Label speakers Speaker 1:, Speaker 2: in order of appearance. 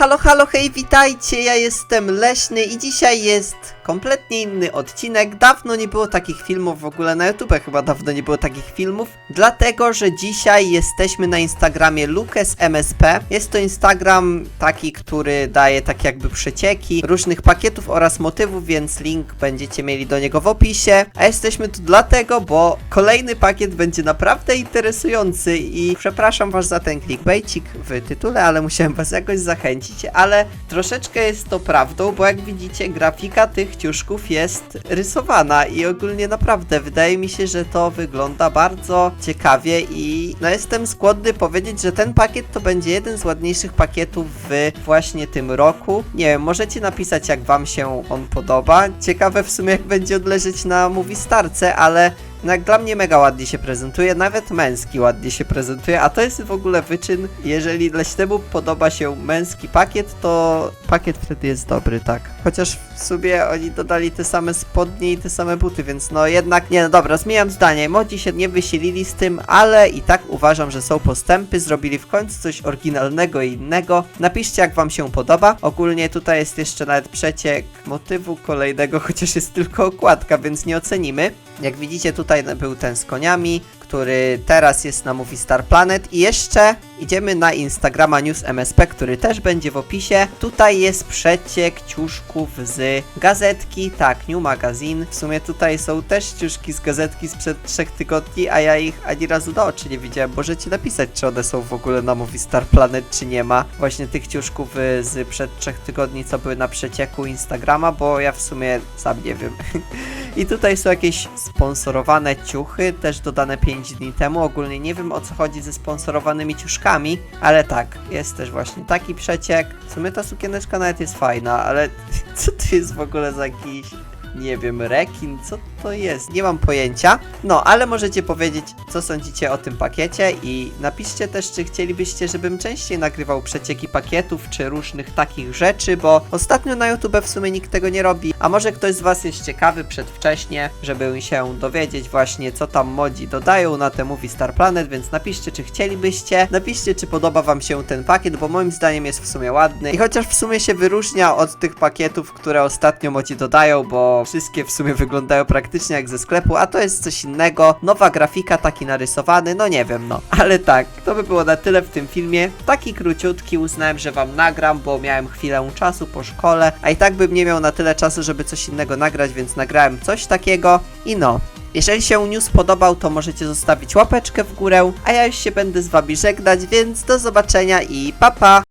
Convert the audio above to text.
Speaker 1: Halo, halo, hej, witajcie, ja jestem Leśny i dzisiaj jest kompletnie inny odcinek. Dawno nie było takich filmów w ogóle na YouTube, chyba dawno nie było takich filmów, dlatego, że dzisiaj jesteśmy na Instagramie Lucas MSP. Jest to Instagram taki, który daje tak jakby przecieki różnych pakietów oraz motywów, więc link będziecie mieli do niego w opisie. A jesteśmy tu dlatego, bo kolejny pakiet będzie naprawdę interesujący i przepraszam was za ten clickbaitik w tytule, ale musiałem was jakoś zachęcić, ale troszeczkę jest to prawdą, bo jak widzicie grafika tych ciuszków jest rysowana i ogólnie naprawdę wydaje mi się, że to wygląda bardzo ciekawie i no jestem skłonny powiedzieć, że ten pakiet to będzie jeden z ładniejszych pakietów w właśnie tym roku. Nie wiem, możecie napisać jak wam się on podoba. Ciekawe w sumie jak będzie odleżeć na Movie Starce, ale no dla mnie mega ładnie się prezentuje, nawet męski ładnie się prezentuje, a to jest w ogóle wyczyn, jeżeli leśnemu podoba się męski pakiet, to pakiet wtedy jest dobry, tak. Chociaż w sumie oni dodali te same spodnie i te same buty, więc no jednak, nie no dobra, zmieniam zdanie, modzi się nie wysilili z tym, ale i tak uważam, że są postępy, zrobili w końcu coś oryginalnego i innego. Napiszcie jak wam się podoba, ogólnie tutaj jest jeszcze nawet przeciek motywu kolejnego, chociaż jest tylko okładka, więc nie ocenimy. Jak widzicie tutaj był ten z koniami, który teraz jest na Movie Star Planet. I jeszcze idziemy na Instagrama News MSP, który też będzie w opisie. Tutaj jest przeciek ciuszków z gazetki, tak, New Magazine. W sumie tutaj są też ciuszki z gazetki sprzed trzech tygodni, a ja ich ani razu na oczy nie widziałem. Możecie napisać, czy one są w ogóle na Movie Star Planet, czy nie ma. Właśnie tych ciuszków y, z przed trzech tygodni, co były na przecieku Instagrama, bo ja w sumie sam nie wiem. I tutaj są jakieś sponsorowane ciuchy, też dodane 5 dni temu. Ogólnie nie wiem o co chodzi ze sponsorowanymi ciuszkami, ale tak, jest też właśnie taki przeciek. W sumie ta sukieneczka nawet jest fajna, ale co to jest w ogóle za jakiś, nie wiem, rekin? Co to jest? Nie mam pojęcia. No, ale możecie powiedzieć, co sądzicie o tym pakiecie i napiszcie też, czy chcielibyście, żebym częściej nagrywał przecieki pakietów, czy różnych takich rzeczy, bo ostatnio na YouTube w sumie nikt tego nie robi, a może ktoś z Was jest ciekawy przedwcześnie, żeby się dowiedzieć właśnie, co tam modzi dodają na te Movie Star Planet, więc napiszcie, czy chcielibyście, napiszcie, czy podoba Wam się ten pakiet, bo moim zdaniem jest w sumie ładny i chociaż w sumie się wyróżnia od tych pakietów, które ostatnio modzi dodają, bo wszystkie w sumie wyglądają praktycznie jak ze sklepu, a to jest coś innego, nowa grafika, taki narysowany, no nie wiem, no. Ale tak, to by było na tyle w tym filmie. Taki króciutki, uznałem, że wam nagram, bo miałem chwilę czasu po szkole, a i tak bym nie miał na tyle czasu, żeby coś innego nagrać, więc nagrałem coś takiego i no. Jeżeli się news podobał, to możecie zostawić łapeczkę w górę, a ja już się będę z wami żegnać, więc do zobaczenia i pa pa!